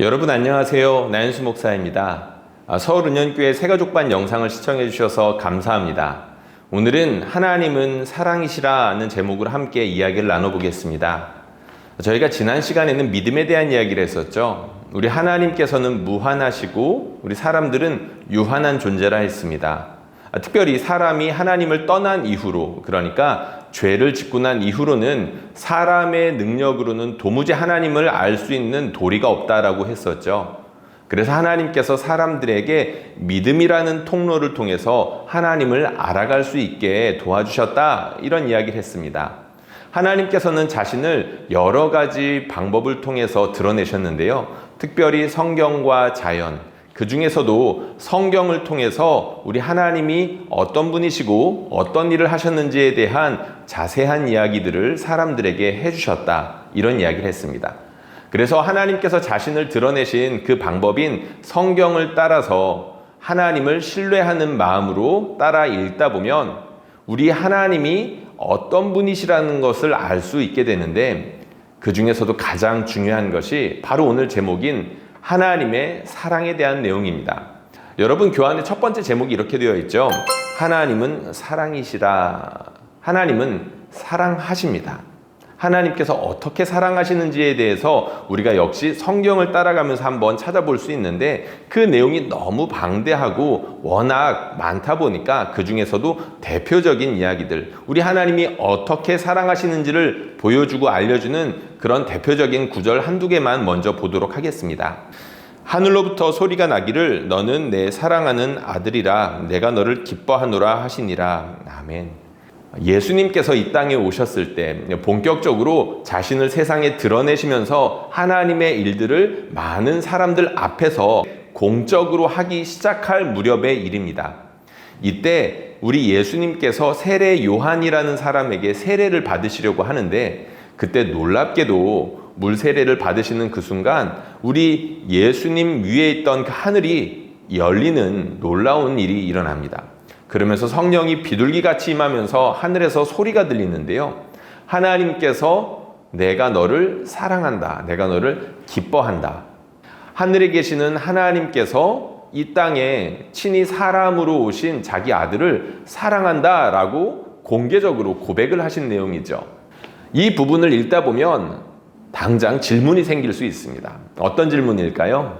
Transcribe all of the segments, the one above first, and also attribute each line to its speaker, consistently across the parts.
Speaker 1: 여러분 안녕하세요. 나연수 목사입니다. 아, 서울 은연교회 새가족반 영상을 시청해 주셔서 감사합니다. 오늘은 하나님은 사랑이시라는 제목으로 함께 이야기를 나눠보겠습니다. 저희가 지난 시간에는 믿음에 대한 이야기를 했었죠. 우리 하나님께서는 무한하시고 우리 사람들은 유한한 존재라 했습니다. 아, 특별히 사람이 하나님을 떠난 이후로 그러니까 죄를 짓고 난 이후로는 사람의 능력으로는 도무지 하나님을 알 수 있는 도리가 없다라고 했었죠. 그래서 하나님께서 사람들에게 믿음이라는 통로를 통해서 하나님을 알아갈 수 있게 도와주셨다. 이런 이야기를 했습니다. 하나님께서는 자신을 여러 가지 방법을 통해서 드러내셨는데요. 특별히 성경과 자연, 그 중에서도 성경을 통해서 우리 하나님이 어떤 분이시고 어떤 일을 하셨는지에 대한 자세한 이야기들을 사람들에게 해주셨다. 이런 이야기를 했습니다. 그래서 하나님께서 자신을 드러내신 그 방법인 성경을 따라서 하나님을 신뢰하는 마음으로 따라 읽다 보면 우리 하나님이 어떤 분이시라는 것을 알 수 있게 되는데 그 중에서도 가장 중요한 것이 바로 오늘 제목인 하나님의 사랑에 대한 내용입니다. 여러분 교환의 첫 번째 제목이 이렇게 되어 있죠. 하나님은 사랑이시라. 하나님은 사랑하십니다. 하나님께서 어떻게 사랑하시는지에 대해서 우리가 역시 성경을 따라가면서 한번 찾아볼 수 있는데 그 내용이 너무 방대하고 워낙 많다 보니까 그 중에서도 대표적인 이야기들, 우리 하나님이 어떻게 사랑하시는지를 보여주고 알려주는 그런 대표적인 구절 한두 개만 먼저 보도록 하겠습니다. 하늘로부터 소리가 나기를 너는 내 사랑하는 아들이라 내가 너를 기뻐하노라 하시니라. 아멘. 예수님께서 이 땅에 오셨을 때 본격적으로 자신을 세상에 드러내시면서 하나님의 일들을 많은 사람들 앞에서 공적으로 하기 시작할 무렵의 일입니다. 이때 우리 예수님께서 세례 요한이라는 사람에게 세례를 받으시려고 하는데 그때 놀랍게도 물 세례를 받으시는 그 순간 우리 예수님 위에 있던 그 하늘이 열리는 놀라운 일이 일어납니다. 그러면서 성령이 비둘기 같이 임하면서 하늘에서 소리가 들리는데요. 하나님께서 내가 너를 사랑한다. 내가 너를 기뻐한다. 하늘에 계시는 하나님께서 이 땅에 친히 사람으로 오신 자기 아들을 사랑한다. 라고 공개적으로 고백을 하신 내용이죠. 이 부분을 읽다 보면 당장 질문이 생길 수 있습니다. 어떤 질문일까요?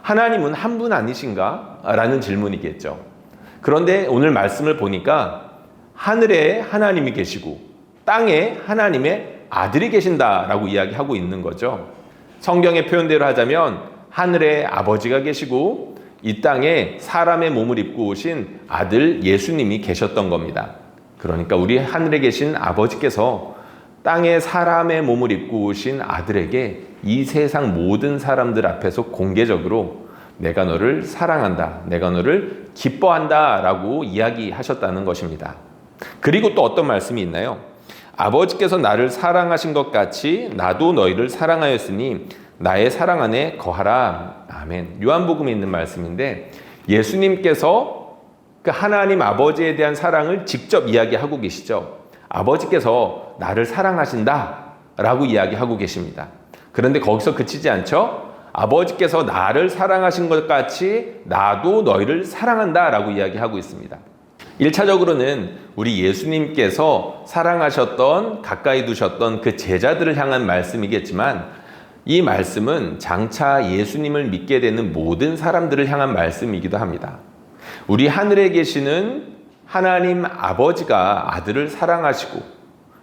Speaker 1: 하나님은 한 분 아니신가? 라는 질문이겠죠. 그런데 오늘 말씀을 보니까 하늘에 하나님이 계시고 땅에 하나님의 아들이 계신다라고 이야기하고 있는 거죠. 성경의 표현대로 하자면 하늘에 아버지가 계시고 이 땅에 사람의 몸을 입고 오신 아들 예수님이 계셨던 겁니다. 그러니까 우리 하늘에 계신 아버지께서 땅에 사람의 몸을 입고 오신 아들에게 이 세상 모든 사람들 앞에서 공개적으로 내가 너를 사랑한다. 내가 너를 기뻐한다. 라고 이야기하셨다는 것입니다. 그리고 또 어떤 말씀이 있나요? 아버지께서 나를 사랑하신 것 같이 나도 너희를 사랑하였으니 나의 사랑 안에 거하라. 아멘. 요한복음에 있는 말씀인데 예수님께서 그 하나님 아버지에 대한 사랑을 직접 이야기하고 계시죠. 아버지께서 나를 사랑하신다. 라고 이야기하고 계십니다. 그런데 거기서 그치지 않죠? 아버지께서 나를 사랑하신 것 같이 나도 너희를 사랑한다 라고 이야기하고 있습니다. 1차적으로는 우리 예수님께서 사랑하셨던, 가까이 두셨던 그 제자들을 향한 말씀이겠지만 이 말씀은 장차 예수님을 믿게 되는 모든 사람들을 향한 말씀이기도 합니다. 우리 하늘에 계시는 하나님 아버지가 아들을 사랑하시고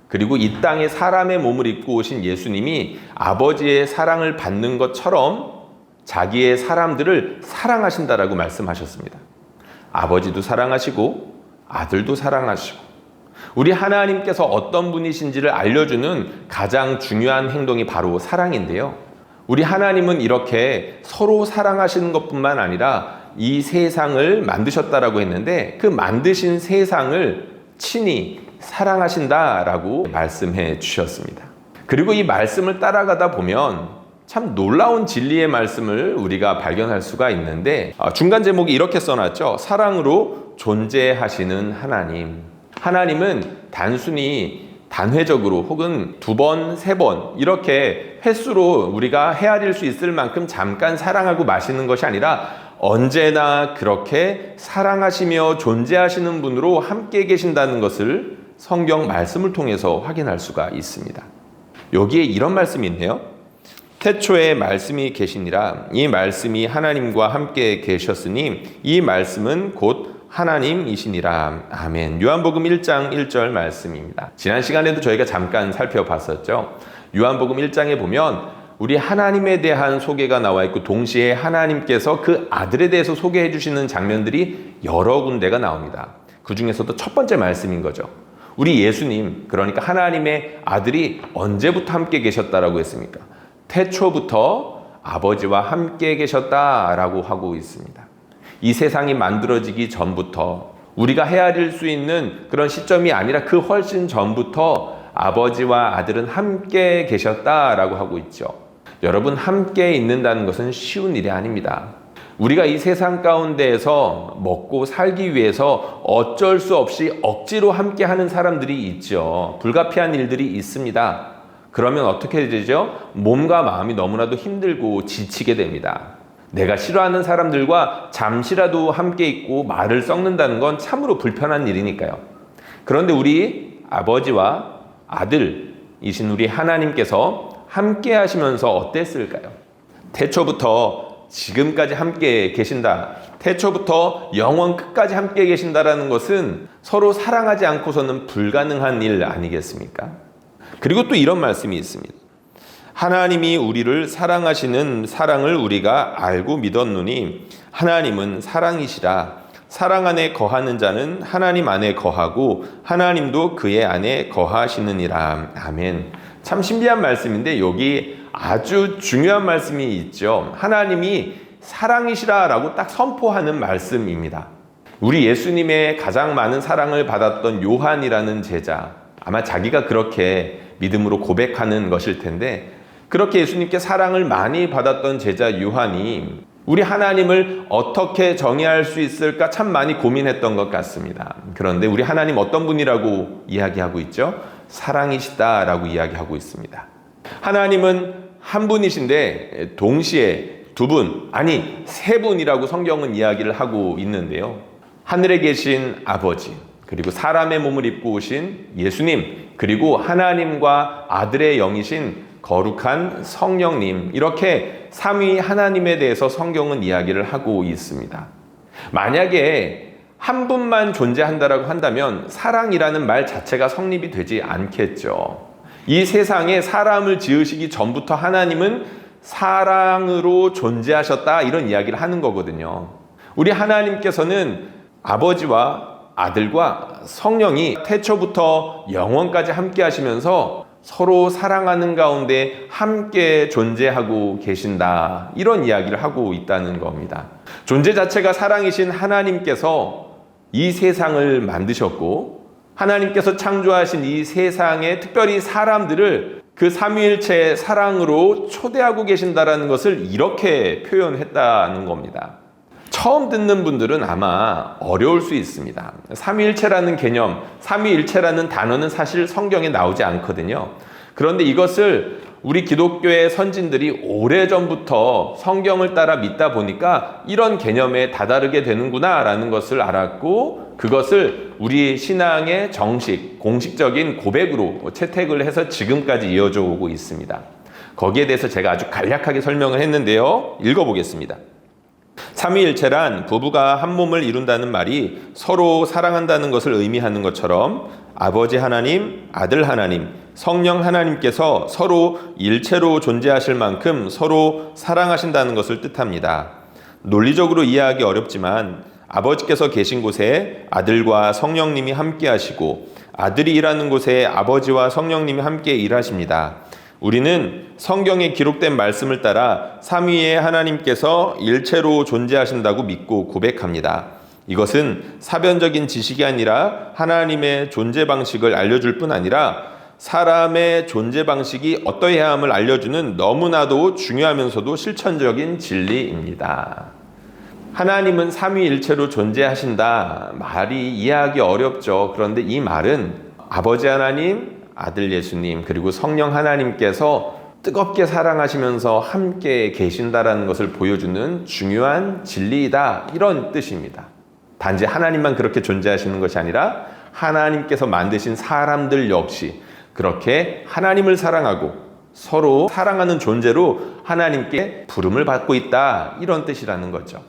Speaker 1: 그리고 이 땅에 사람의 몸을 입고 오신 예수님이 아버지의 사랑을 받는 것처럼 자기의 사람들을 사랑하신다라고 말씀하셨습니다. 아버지도 사랑하시고 아들도 사랑하시고 우리 하나님께서 어떤 분이신지를 알려주는 가장 중요한 행동이 바로 사랑인데요. 우리 하나님은 이렇게 서로 사랑하시는 것뿐만 아니라 이 세상을 만드셨다라고 했는데 그 만드신 세상을 친히 사랑하신다라고 말씀해 주셨습니다. 그리고 이 말씀을 따라가다 보면 참 놀라운 진리의 말씀을 우리가 발견할 수가 있는데 아, 중간 제목이 이렇게 써놨죠. 사랑으로 존재하시는 하나님. 하나님은 단순히 단회적으로 혹은 두 번, 세 번 이렇게 횟수로 우리가 헤아릴 수 있을 만큼 잠깐 사랑하고 마시는 것이 아니라 언제나 그렇게 사랑하시며 존재하시는 분으로 함께 계신다는 것을 성경 말씀을 통해서 확인할 수가 있습니다. 여기에 이런 말씀이 있네요. 태초에 말씀이 계시니라 이 말씀이 하나님과 함께 계셨으니 이 말씀은 곧 하나님이시니라. 아멘. 요한복음 1장 1절 말씀입니다. 지난 시간에도 저희가 잠깐 살펴봤었죠. 요한복음 1장에 보면 우리 하나님에 대한 소개가 나와 있고 동시에 하나님께서 그 아들에 대해서 소개해 주시는 장면들이 여러 군데가 나옵니다. 그 중에서도 첫 번째 말씀인 거죠. 우리 예수님, 그러니까 하나님의 아들이 언제부터 함께 계셨다라고 했습니까? 태초부터 아버지와 함께 계셨다라고 하고 있습니다. 이 세상이 만들어지기 전부터 우리가 헤아릴 수 있는 그런 시점이 아니라 그 훨씬 전부터 아버지와 아들은 함께 계셨다라고 하고 있죠. 여러분, 함께 있는다는 것은 쉬운 일이 아닙니다. 우리가 이 세상 가운데에서 먹고 살기 위해서 어쩔 수 없이 억지로 함께 하는 사람들이 있죠. 불가피한 일들이 있습니다. 그러면 어떻게 되죠? 몸과 마음이 너무나도 힘들고 지치게 됩니다. 내가 싫어하는 사람들과 잠시라도 함께 있고 말을 썩는다는 건 참으로 불편한 일이니까요. 그런데 우리 아버지와 아들이신 우리 하나님께서 함께 하시면서 어땠을까요? 태초부터 지금까지 함께 계신다. 태초부터 영원 끝까지 함께 계신다라는 것은 서로 사랑하지 않고서는 불가능한 일 아니겠습니까? 그리고 또 이런 말씀이 있습니다. 하나님이 우리를 사랑하시는 사랑을 우리가 알고 믿었노니 하나님은 사랑이시라. 사랑 안에 거하는 자는 하나님 안에 거하고 하나님도 그의 안에 거하시느니라. 아멘. 참 신비한 말씀인데 여기 아주 중요한 말씀이 있죠. 하나님이 사랑이시라라고 딱 선포하는 말씀입니다. 우리 예수님의 가장 많은 사랑을 받았던 요한이라는 제자, 아마 자기가 그렇게 믿음으로 고백하는 것일 텐데, 그렇게 예수님께 사랑을 많이 받았던 제자 요한이 우리 하나님을 어떻게 정의할 수 있을까 참 많이 고민했던 것 같습니다. 그런데 우리 하나님 어떤 분이라고 이야기하고 있죠? 사랑이시다라고 이야기하고 있습니다. 하나님은 한 분이신데 동시에 두 분, 아니 세 분이라고 성경은 이야기를 하고 있는데요. 하늘에 계신 아버지, 그리고 사람의 몸을 입고 오신 예수님, 그리고 하나님과 아들의 영이신 거룩한 성령님, 이렇게 삼위 하나님에 대해서 성경은 이야기를 하고 있습니다. 만약에 한 분만 존재한다라고 한다면 사랑이라는 말 자체가 성립이 되지 않겠죠. 이 세상에 사람을 지으시기 전부터 하나님은 사랑으로 존재하셨다 이런 이야기를 하는 거거든요. 우리 하나님께서는 아버지와 아들과 성령이 태초부터 영원까지 함께 하시면서 서로 사랑하는 가운데 함께 존재하고 계신다. 이런 이야기를 하고 있다는 겁니다. 존재 자체가 사랑이신 하나님께서 이 세상을 만드셨고, 하나님께서 창조하신 이 세상에 특별히 사람들을 그 삼위일체의 사랑으로 초대하고 계신다라는 것을 이렇게 표현했다는 겁니다. 처음 듣는 분들은 아마 어려울 수 있습니다. 삼위일체라는 개념, 삼위일체라는 단어는 사실 성경에 나오지 않거든요. 그런데 이것을 우리 기독교의 선진들이 오래전부터 성경을 따라 믿다 보니까 이런 개념에 다다르게 되는구나라는 것을 알았고 그것을 우리 신앙의 정식, 공식적인 고백으로 채택을 해서 지금까지 이어져 오고 있습니다. 거기에 대해서 제가 아주 간략하게 설명을 했는데요. 읽어보겠습니다. 삼위일체란 부부가 한 몸을 이룬다는 말이 서로 사랑한다는 것을 의미하는 것처럼 아버지 하나님, 아들 하나님, 성령 하나님께서 서로 일체로 존재하실 만큼 서로 사랑하신다는 것을 뜻합니다. 논리적으로 이해하기 어렵지만 아버지께서 계신 곳에 아들과 성령님이 함께 하시고 아들이 일하는 곳에 아버지와 성령님이 함께 일하십니다. 우리는 성경에 기록된 말씀을 따라 삼위의 하나님께서 일체로 존재하신다고 믿고 고백합니다. 이것은 사변적인 지식이 아니라 하나님의 존재 방식을 알려줄 뿐 아니라 사람의 존재 방식이 어떠해야 함을 알려주는 너무나도 중요하면서도 실천적인 진리입니다. 하나님은 삼위일체로 존재하신다. 말이 이해하기 어렵죠. 그런데 이 말은 아버지 하나님, 아들 예수님 그리고 성령 하나님께서 뜨겁게 사랑하시면서 함께 계신다라는 것을 보여주는 중요한 진리이다 이런 뜻입니다. 단지 하나님만 그렇게 존재하시는 것이 아니라 하나님께서 만드신 사람들 역시 그렇게 하나님을 사랑하고 서로 사랑하는 존재로 하나님께 부름을 받고 있다 이런 뜻이라는 거죠.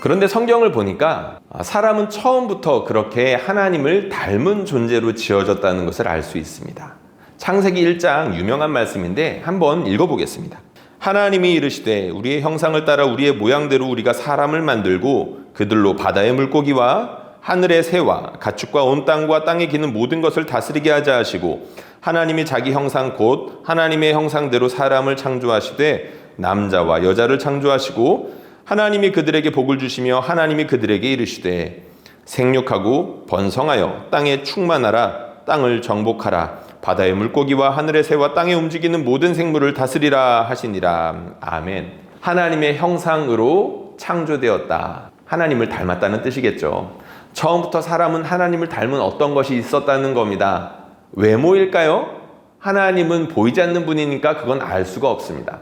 Speaker 1: 그런데 성경을 보니까 사람은 처음부터 그렇게 하나님을 닮은 존재로 지어졌다는 것을 알 수 있습니다. 창세기 1장 유명한 말씀인데 한번 읽어보겠습니다. 하나님이 이르시되 우리의 형상을 따라 우리의 모양대로 우리가 사람을 만들고 그들로 바다의 물고기와 하늘의 새와 가축과 온 땅과 땅에 기는 모든 것을 다스리게 하자 하시고 하나님이 자기 형상 곧 하나님의 형상대로 사람을 창조하시되 남자와 여자를 창조하시고 하나님이 그들에게 복을 주시며 하나님이 그들에게 이르시되 생육하고 번성하여 땅에 충만하라 땅을 정복하라. 바다의 물고기와 하늘의 새와 땅에 움직이는 모든 생물을 다스리라 하시니라. 아멘. 하나님의 형상으로 창조되었다. 하나님을 닮았다는 뜻이겠죠 처음부터 사람은 하나님을 닮은 어떤 것이 있었다는 겁니다 외모일까요? 하나님은 보이지 않는 분이니까 그건 알 수가 없습니다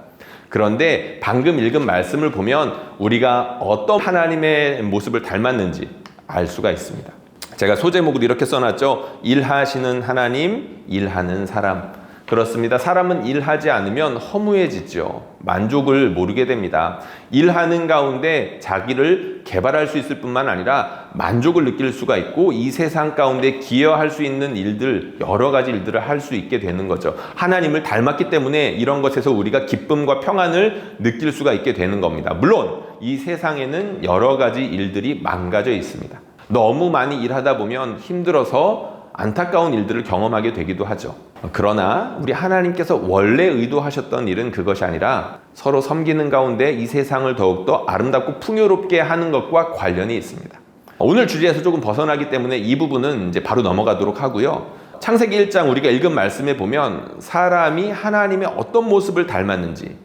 Speaker 1: 그런데 방금 읽은 말씀을 보면 우리가 어떤 하나님의 모습을 닮았는지 알 수가 있습니다. 제가 소제목을 이렇게 써놨죠. 일하시는 하나님, 일하는 사람. 그렇습니다. 사람은 일하지 않으면 허무해지죠. 만족을 모르게 됩니다. 일하는 가운데 자기를 개발할 수 있을 뿐만 아니라 만족을 느낄 수가 있고 이 세상 가운데 기여할 수 있는 일들, 여러 가지 일들을 할 수 있게 되는 거죠. 하나님을 닮았기 때문에 이런 것에서 우리가 기쁨과 평안을 느낄 수가 있게 되는 겁니다. 물론 이 세상에는 여러 가지 일들이 망가져 있습니다. 너무 많이 일하다 보면 힘들어서 안타까운 일들을 경험하게 되기도 하죠. 그러나 우리 하나님께서 원래 의도하셨던 일은 그것이 아니라 서로 섬기는 가운데 이 세상을 더욱더 아름답고 풍요롭게 하는 것과 관련이 있습니다. 오늘 주제에서 조금 벗어나기 때문에 이 부분은 이제 바로 넘어가도록 하고요. 창세기 1장 우리가 읽은 말씀에 보면 사람이 하나님의 어떤 모습을 닮았는지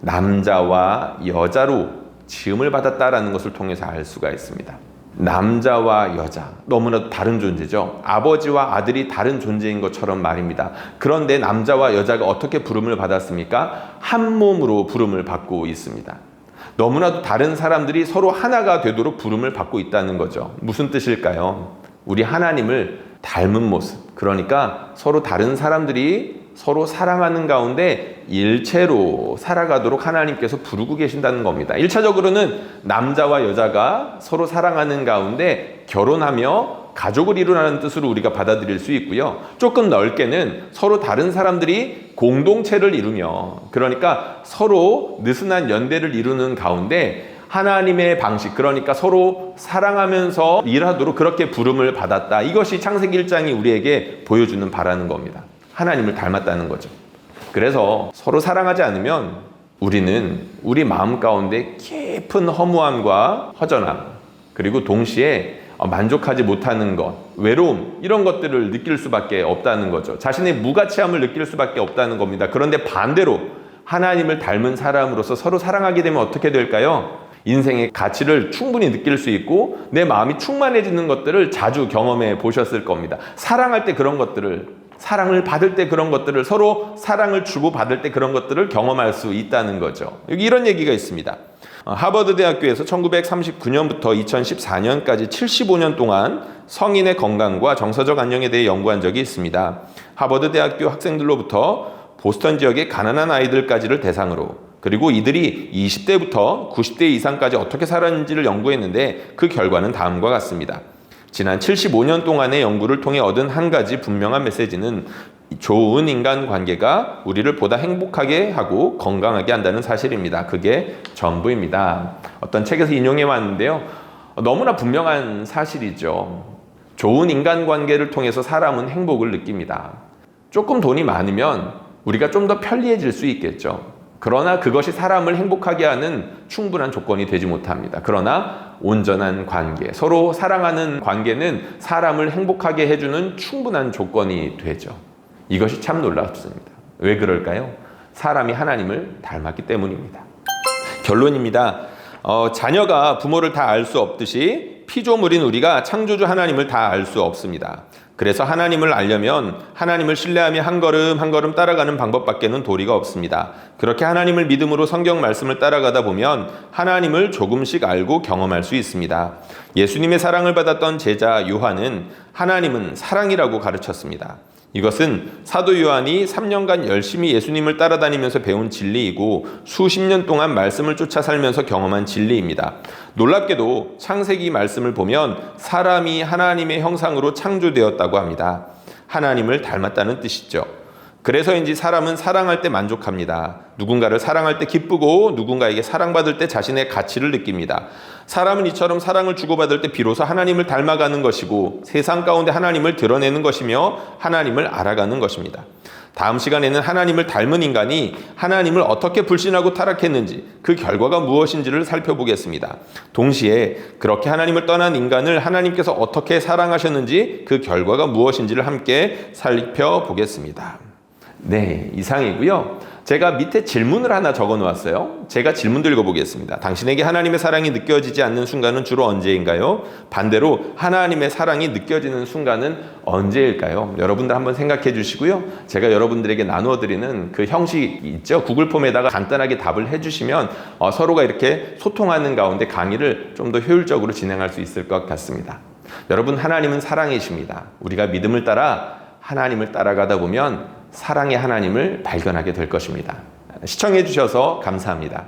Speaker 1: 남자와 여자로 지음을 받았다라는 것을 통해서 알 수가 있습니다. 남자와 여자 너무나도 다른 존재죠. 아버지와 아들이 다른 존재인 것처럼 말입니다. 그런데 남자와 여자가 어떻게 부름을 받았습니까? 한 몸으로 부름을 받고 있습니다. 너무나도 다른 사람들이 서로 하나가 되도록 부름을 받고 있다는 거죠. 무슨 뜻일까요? 우리 하나님을 닮은 모습. 그러니까 서로 다른 사람들이 서로 사랑하는 가운데 일체로 살아가도록 하나님께서 부르고 계신다는 겁니다. 1차적으로는 남자와 여자가 서로 사랑하는 가운데 결혼하며 가족을 이루라는 뜻으로 우리가 받아들일 수 있고요. 조금 넓게는 서로 다른 사람들이 공동체를 이루며 그러니까 서로 느슨한 연대를 이루는 가운데 하나님의 방식, 그러니까 서로 사랑하면서 일하도록 그렇게 부름을 받았다. 이것이 창세기 1장이 우리에게 보여주는 바라는 겁니다. 하나님을 닮았다는 거죠. 그래서 서로 사랑하지 않으면 우리는 우리 마음 가운데 깊은 허무함과 허전함, 그리고 동시에 만족하지 못하는 것, 외로움, 이런 것들을 느낄 수밖에 없다는 거죠. 자신의 무가치함을 느낄 수밖에 없다는 겁니다. 그런데 반대로 하나님을 닮은 사람으로서 서로 사랑하게 되면 어떻게 될까요? 인생의 가치를 충분히 느낄 수 있고 내 마음이 충만해지는 것들을 자주 경험해 보셨을 겁니다. 사랑할 때 그런 것들을 사랑을 받을 때 그런 것들을 서로 사랑을 주고 받을 때 그런 것들을 경험할 수 있다는 거죠. 여기 이런 얘기가 있습니다. 어, 하버드 대학교에서 1939년부터 2014년까지 75년 동안 성인의 건강과 정서적 안녕에 대해 연구한 적이 있습니다. 하버드 대학교 학생들로부터 보스턴 지역의 가난한 아이들까지를 대상으로 그리고 이들이 20대부터 90대 이상까지 어떻게 살았는지를 연구했는데 그 결과는 다음과 같습니다. 지난 75년 동안의 연구를 통해 얻은 한 가지 분명한 메시지는 좋은 인간 관계가 우리를 보다 행복하게 하고 건강하게 한다는 사실입니다. 그게 전부입니다. 어떤 책에서 인용해 왔는데요. 너무나 분명한 사실이죠. 좋은 인간 관계를 통해서 사람은 행복을 느낍니다. 조금 돈이 많으면 우리가 좀 더 편리해질 수 있겠죠. 그러나 그것이 사람을 행복하게 하는 충분한 조건이 되지 못합니다. 그러나 온전한 관계, 서로 사랑하는 관계는 사람을 행복하게 해주는 충분한 조건이 되죠. 이것이 참 놀랍습니다. 왜 그럴까요? 사람이 하나님을 닮았기 때문입니다. 결론입니다. 어, 자녀가 부모를 다 알 수 없듯이 피조물인 우리가 창조주 하나님을 다 알 수 없습니다. 그래서 하나님을 알려면 하나님을 신뢰하며 한 걸음 한 걸음 따라가는 방법밖에는 도리가 없습니다. 그렇게 하나님을 믿음으로 성경 말씀을 따라가다 보면 하나님을 조금씩 알고 경험할 수 있습니다. 예수님의 사랑을 받았던 제자 요한은 하나님은 사랑이라고 가르쳤습니다. 이것은 사도 요한이 3년간 열심히 예수님을 따라다니면서 배운 진리이고 수십 년 동안 말씀을 쫓아 살면서 경험한 진리입니다. 놀랍게도 창세기 말씀을 보면 사람이 하나님의 형상으로 창조되었다고 합니다. 하나님을 닮았다는 뜻이죠. 그래서인지 사람은 사랑할 때 만족합니다. 누군가를 사랑할 때 기쁘고 누군가에게 사랑받을 때 자신의 가치를 느낍니다. 사람은 이처럼 사랑을 주고받을 때 비로소 하나님을 닮아가는 것이고 세상 가운데 하나님을 드러내는 것이며 하나님을 알아가는 것입니다. 다음 시간에는 하나님을 닮은 인간이 하나님을 어떻게 불신하고 타락했는지 그 결과가 무엇인지를 살펴보겠습니다. 동시에 그렇게 하나님을 떠난 인간을 하나님께서 어떻게 사랑하셨는지 그 결과가 무엇인지를 함께 살펴보겠습니다. 네, 이상이고요. 제가 밑에 질문을 하나 적어 놓았어요. 제가 질문도 읽어보겠습니다. 당신에게 하나님의 사랑이 느껴지지 않는 순간은 주로 언제인가요? 반대로 하나님의 사랑이 느껴지는 순간은 언제일까요? 여러분들 한번 생각해 주시고요. 제가 여러분들에게 나누어 드리는 그 형식 있죠? 구글 폼에다가 간단하게 답을 해 주시면 어, 서로가 이렇게 소통하는 가운데 강의를 좀 더 효율적으로 진행할 수 있을 것 같습니다. 여러분, 하나님은 사랑이십니다. 우리가 믿음을 따라 하나님을 따라가다 보면 사랑의 하나님을 발견하게 될 것입니다. 시청해 주셔서 감사합니다.